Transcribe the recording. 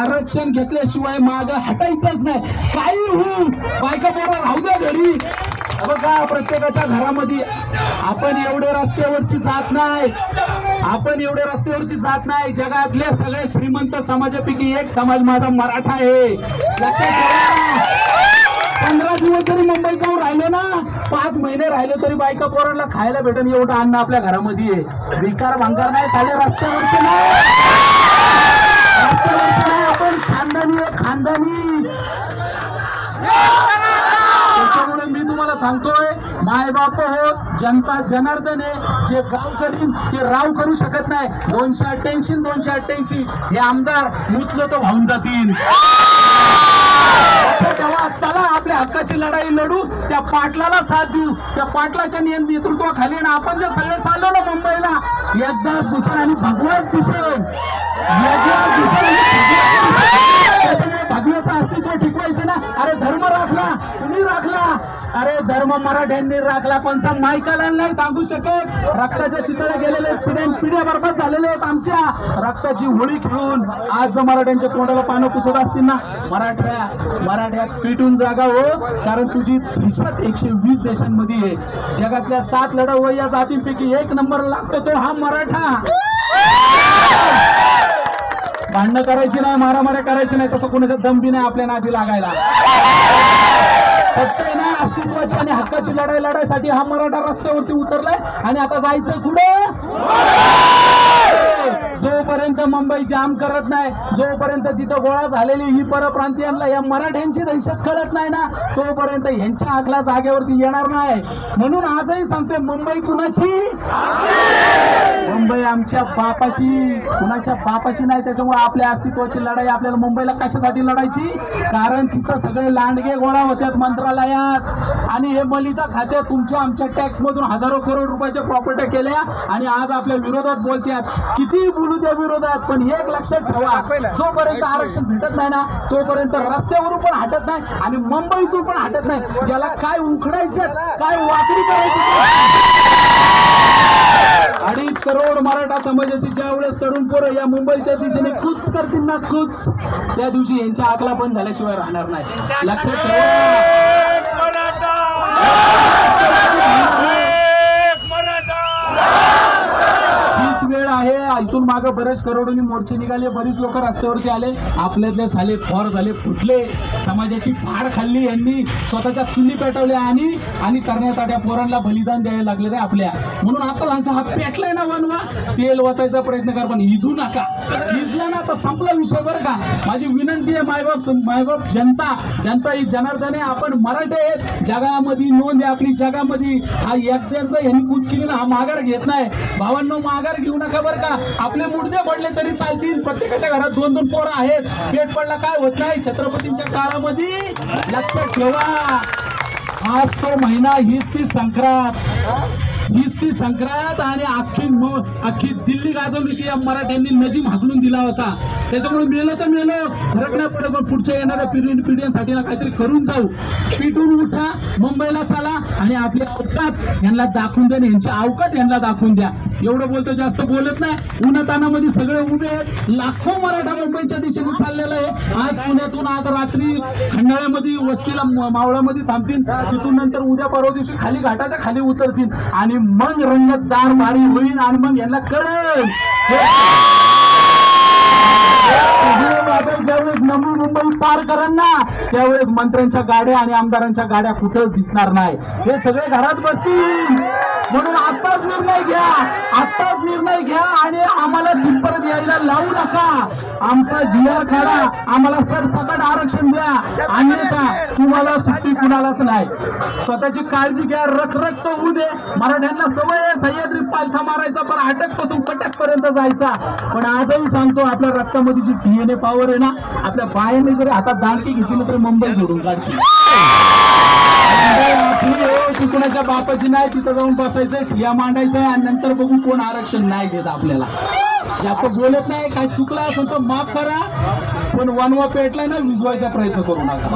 आरक्षण घेतल्याशिवाय माग हटायचंच नाही. काही होऊ बायका पोरा राहू द्या घरी. बघा प्रत्येकाच्या घरामध्ये आपण एवढे रस्त्यावरची जात नाही. आपण एवढे रस्त्यावरची जात नाही. जगातल्या सगळ्या श्रीमंत समाजापैकी एक समाज माझा मराठा आहे. लक्षात ठेवा. पंधरा दिवस जरी मुंबईत जाऊन राहिलो ना पाच महिने राहिलो तरी बायका पोरांना खायला भेटेल एवढं अन्न आपल्या घरामध्ये आहे. विकार भांगार नाही साले रस्त्यावरचे नाही आपण खानदानी खानदानी. त्याच्यामुळे मी तुम्हाला सांगतोय माय बाप हो जनता जनार्दन आहे. जे गाव करीन ते राव करू शकत नाही. दोनशे अठ्ठ्याऐंशी दोनशे अठ्ठ्याऐंशी हे आमदार मुतलं तर वाहून जातील. तेव्हा चला आपल्या हक्काची लढाई लढू. त्या पाटलाला साथ देऊ. त्या पाटलाच्या नियम नेतृत्वाखाली ना आपण जे सगळे चाललो ना मुंबईला एकदाच घुसन आणि भगवाच दिसेल. त्याच्यामुळे भगव्याचं अस्तित्व टिकवायचं ना. अरे धर्म राखला तुम्ही राखला? अरे धर्म मराठ्यांनी राखला कोणचा मायकाला नाही सांगू शकत. रक्ताच्या चितळ्या गेलेले पिढ्या पिढ्या बरबाद झालेले आहेत आमच्या. रक्ताची होळी खेळून आज जर मराठ्यांच्या तोंडाला पानं पुसत असतील ना मराठ्या मराठ्या पिटून जागा हो. कारण तुझी देशात एकशे वीस देशांमध्ये आहे. जगातल्या सात लढाऊ या जातींपैकी एक नंबर लागतो तो हा मराठा. भांडणं करायची नाही मारामाऱ्या करायची नाही तसं कोणाच्या दमबी नाही आपल्या नादी लागायला. फक्त ना अस्तित्वाची आणि हक्काची लढाई लढाईसाठी हा मराठा रस्त्यावरती उतरलाय आणि आता जायचं कुठं? जोपर्यंत मुंबई जाम करत नाही जोपर्यंत तिथं गोळा झालेली ही परप्रांतीयांना या मराठ्यांची दहशत कळत नाही ना तोपर्यंत यांच्या आखला जागेवरती येणार नाही. म्हणून आजही सांगतोय मुंबई कुणाची? मुंबई आमच्या बापाची कुणाच्या बापाची नाही त्याच्यामुळे आपल्या अस्तित्वाची लढाई आपल्याला मुंबईला कशासाठी लढायची? कारण तिथं सगळे लांडगे गोळा होत्यात मंत्रालयात. आणि हे मलिदा खात्यात तुमच्या आमच्या टॅक्स मधून हजारो करोड रुपयाच्या प्रॉपर्ट्या केल्या आणि आज आपल्या विरोधात बोलतात किती बोलू त्या विरोधात पण एक लक्षात ठेवा जोपर्यंत आरक्षण भेटत नाही ना तोपर्यंत रस्त्यावरून पण हटत नाही आणि मुंबईतून पण हटत नाही. ज्याला काय उखडायचे काय वाकडी करायची अडीच करोड मराठा समाजाची ज्या वेळेस तरुण पोरं या मुंबईच्या दिशेने कूच करतील ना कूच. त्या दिवशी यांच्या आकला पण झाल्याशिवाय राहणार नाही. लक्षात ठेवा एक मराठा एक मराठा हीच वेळ आहे इथून मागे बरेच करोडोनी मोर्चे निघाले. बरीच लोक रस्त्यावरती आले. आपल्यातले झाले फॉर झाले फुटले. समाजाची फार खाल्ली यांनी. स्वतःच्या चुली पेटवल्या आणि आणि तरण्यासाठी पोरांना बलिदान द्यायला लागले रे आपल्या. म्हणून आता सांगतो हा पेटलाय ना वनवा? तेल वाचायचा प्रयत्न कर पण इजू नका. इजला ना तर संपला विषय बरं का? माझी विनंती आहे मायबाप मायबाप जनता जनता ही जनार्दने आपण मराठे आहेत. जगामध्ये नोंद आहे आपली जगामध्ये. हा एकद्यांचा यांनी कूच केली ना हा माघार घेत नाही. भावांनो माघार घेऊ नका बरं का? आपल्या म्हणजे आपले मुडदे पडले तरी चालतील. प्रत्येकाच्या घरात दोन दोन पोरं आहेत. पेट पडला काय होत नाही. छत्रपतींच्या काळामध्ये लक्षात ठेवा. आज तो महिना हीच ती संक्रांत. हीच ती संक्रांत आणि अख्खी अख्खी दिल्ली गाजवली ती या मराठ्यांनी नजीम हाकलून दिला होता. त्याच्यामुळे मेलो तर मेलो फरक नाही पडत पण पुढच्या येणाऱ्या पिढी पिढ्यांसाठी ना काहीतरी करून जाऊ. पिटून उठा मुंबईला चला आणि आपल्या अवकात यांना दाखवून द्या यांची अवकात यांना दाखवून द्या. एवढं बोलतो जास्त बोलत नाही. उन्हातानामध्ये सगळे उभे आहेत. लाखो मराठा मुंबईच्या दिशेने चाललेला आहे आज पुण्यातून आज रात्री खंडाळ्यामध्ये वस्तीला म- मावळामध्ये थांबतील. तिथून नंतर उद्या परवा दिवशी खाली घाटाच्या खाली उतरतील. आणि मग रंगतदार बारी होईल आणि मग यांना कळेल. ज्यावेळेस नवी मुंबई पार करण ना त्यावेळेस मंत्र्यांच्या गाड्या आणि आमदारांच्या गाड्या कुठंच दिसणार नाही. हे सगळे घरात बसतील. नका. आमचा जी आर काढा. आम्हाला सरसकट आरक्षण द्या. अन्यथा तुम्हाला सुट्टी कुणालाच नाही. स्वतःची काळजी घ्या. रख रक्त होऊ दे. मराठ्यांना सवय आहे. सह्याद्री पालथा मारायचा पण अटकपासून कटक पर्यंत जायचा. पण आजही सांगतो आपल्या रक्तामध्ये जी डीएनए पॉवर आहे ना आपल्या बायांनी जरी हातात दांडकी घेतली ना तरी मुंबई सोडून काढली आहे, ती कुणाच्या बापाची नाही तिथं जाऊन बसायचंय ठिया मांडायचंय आणि नंतर बघू कोण आरक्षण नाही देत आपल्याला. जास्त बोलत नाही काय चुकलं असेल तर माफ करा. पण वनवा पेटलाय ना विजवायचा प्रयत्न करू नका.